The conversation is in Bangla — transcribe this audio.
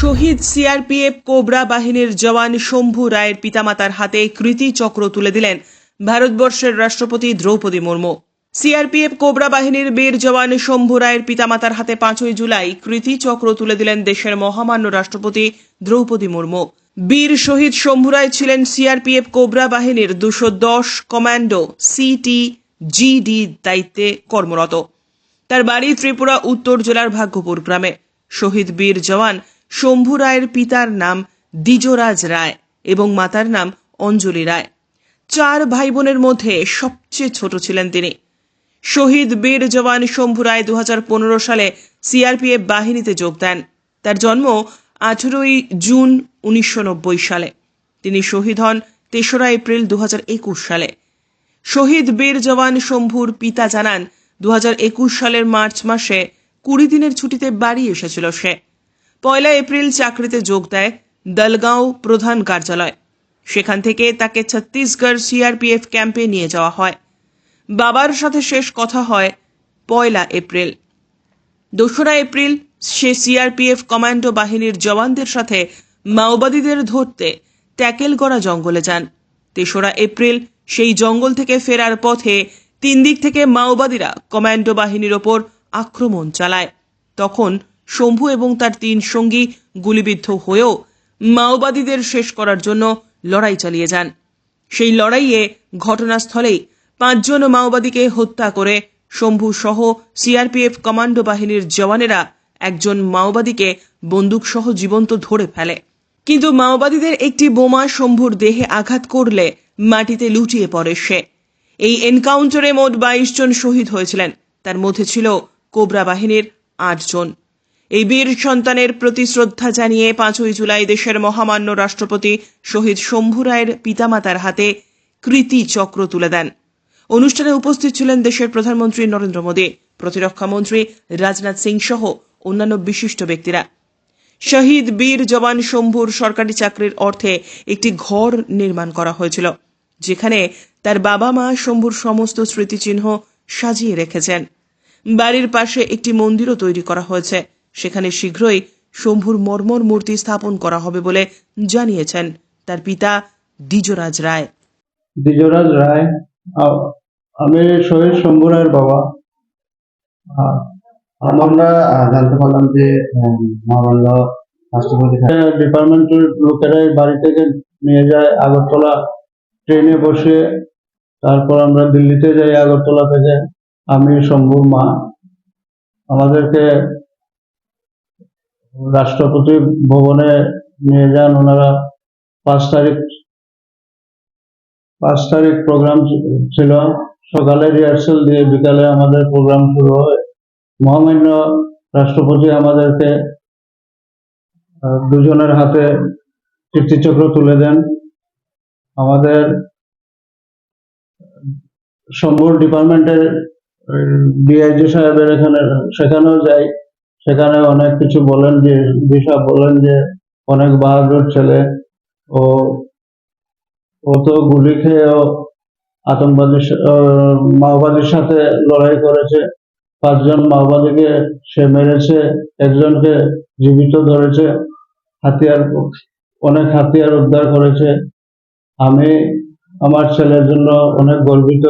শহীদ সিআরপিএফ কোবরা বাহিনীর জওয়ান শম্ভু রায়ের পিতামাতার হাতে কৃতি চক্র তুলে দিলেন ভারতবর্ষের রাষ্ট্রপতি দ্রৌপদী মুর্মু। সিআরপিএফ কোবরা বাহিনীর বীর জওয়ান শম্ভু রায়ের পিতামাতার হাতে পাঁচই জুলাই কৃতি চক্র তুলে দিলেন দেশের মহামান্য রাষ্ট্রপতি দ্রৌপদী মুর্মু। বীর শহীদ শম্ভু রায় ছিলেন সিআরপিএফ কোবরা বাহিনীর দুশো দশ কমান্ডো সিটি জিডি দায়িত্বে কর্মরত। তার বাড়ি ত্রিপুরা, উত্তর জেলার ভাগ্যপুর গ্রামে। শহীদ বীর জওয়ান শম্ভু রায়ের পিতার নাম দ্বিজরাজ রায় এবং মাতার নাম অঞ্জলি রায়। চার ভাই বোনের মধ্যে সবচেয়ে ছোট ছিলেন তিনি। শহীদ বীর জওয়ান শম্ভু রায় দু হাজার পনেরো সালে সিআরপিএফ বাহিনীতে যোগ দেন। তার জন্ম আঠেরোই জুন উনিশশো নব্বই সালে। তিনি শহীদ হন তেসরা এপ্রিল দু হাজার একুশ সালে। শহীদ বীর জওয়ান শম্ভুর পিতা জানান দু হাজার একুশ সালের মার্চ মাসে কুড়ি দিনের ছুটিতে বাড়ি এসেছিল সে। পয়লা এপ্রিল চাকরিতে যোগ দেয় দলগাঁও প্রধান কার্যালয়। সেখান থেকে তাকে ছত্তিশগড় সিআরপিএফ ক্যাম্পে নিয়ে যাওয়া হয়। বাবার সাথে শেষ কথা হয় পয়লা এপ্রিল। দোসরা এপ্রিল সে সিআরপিএফ কমান্ডো বাহিনীর জওয়ানদের সাথে মাওবাদীদের ধরতে ট্যাকেলগড়া জঙ্গলে যান। তেসরা এপ্রিল সেই জঙ্গল থেকে ফেরার পথে তিন দিক থেকে মাওবাদীরা কমান্ডো বাহিনীর ওপর আক্রমণ চালায়। তখন শম্ভু এবং তার তিন সঙ্গী গুলিবিদ্ধ হয়েও মাওবাদীদের শেষ করার জন্য লড়াই চালিয়ে যান। সেই লড়াইয়ে ঘটনাস্থলেই পাঁচজন মাওবাদীকে হত্যা করে শম্ভু সহ সিআরপিএফ কমান্ডো বাহিনীর জওয়ানেরা একজন মাওবাদীকে বন্দুকসহ জীবন্ত ধরে ফেলে। কিন্তু মাওবাদীদের একটি বোমা শম্ভুর দেহে আঘাত করলে মাটিতে লুটিয়ে পড়ে সে। এই এনকাউন্টারে মোট বাইশ জন শহীদ হয়েছিলেন। তার মধ্যে ছিল কোবরা বাহিনীর আটজন এই বীর সন্তানের প্রতি শ্রদ্ধা জানিয়ে পাঁচই জুলাই দেশের মহামান্য রাষ্ট্রপতি শহীদ শম্ভু রায়ের পিতামাতার হাতে কৃতি চক্র তুলে দেন। অনুষ্ঠানে উপস্থিত ছিলেন দেশের প্রধানমন্ত্রী নরেন্দ্র মোদী, প্রতিরক্ষা মন্ত্রী রাজনাথ সিং সহ অন্যান্য বিশিষ্ট ব্যক্তিরা। শহীদ বীর জওয়ান শম্ভুর সরকারি চাকরির অর্থে একটি ঘর নির্মাণ করা হয়েছিল, যেখানে তার বাবা মা শম্ভুর সমস্ত স্মৃতিচিহ্ন সাজিয়ে রেখেছেন। বাড়ির পাশে একটি মন্দিরও তৈরি করা হয়েছে। সেখানে শীঘ্রই শম্ভুর মর্মর মূর্তি স্থাপন করা হবে বলে জানিয়েছেন তার পিতা দ্বিজরাজ রায়। দ্বিজরাজ রায় আমি শহীদ শম্ভু রায়ের বাবা। আমরা জানতে পারলাম যে মহামান্য রাষ্ট্রপতি ডিপার্টমেন্টের লোকেরাই বাড়ি থেকে নিয়ে যায় আগরতলা ট্রেনে বসে তারপর আমরা দিল্লিতে যাই আগরতলা থেকে আমি শম্ভুর মা। আমাদেরকে রাষ্ট্রপতি ভবনে নিয়ে যান, ওনারা পাঁচ তারিখ পাঁচ তারিখ প্রোগ্রাম ছিল। সকালে রিহার্সেল দিয়ে বিকালে আমাদের প্রোগ্রাম শুরু হয়। মহামান্য রাষ্ট্রপতি আমাদেরকে দুজনের হাতে কীর্তিচক্র তুলে দেন। আমাদের শম্ভুর ডিপার্টমেন্টের ডিআইজি সাহেবের এখানে, সেখানেও যাই। সেখানে অনেক কিছু বলেন যে বিষয় বলেন যে অনেক বাহাদুর ছেলে। ও ও তো গুলি খেয়েও আহ, মাওবাদীর সাথে লড়াই করেছে। পাঁচজন মাওবাদীকে সে মেরেছে একজনকে জীবিত ধরেছে হাতিয়ার অনেক হাতিয়ার উদ্ধার করেছে। আমি আমার ছেলের জন্য অনেক গর্বিত।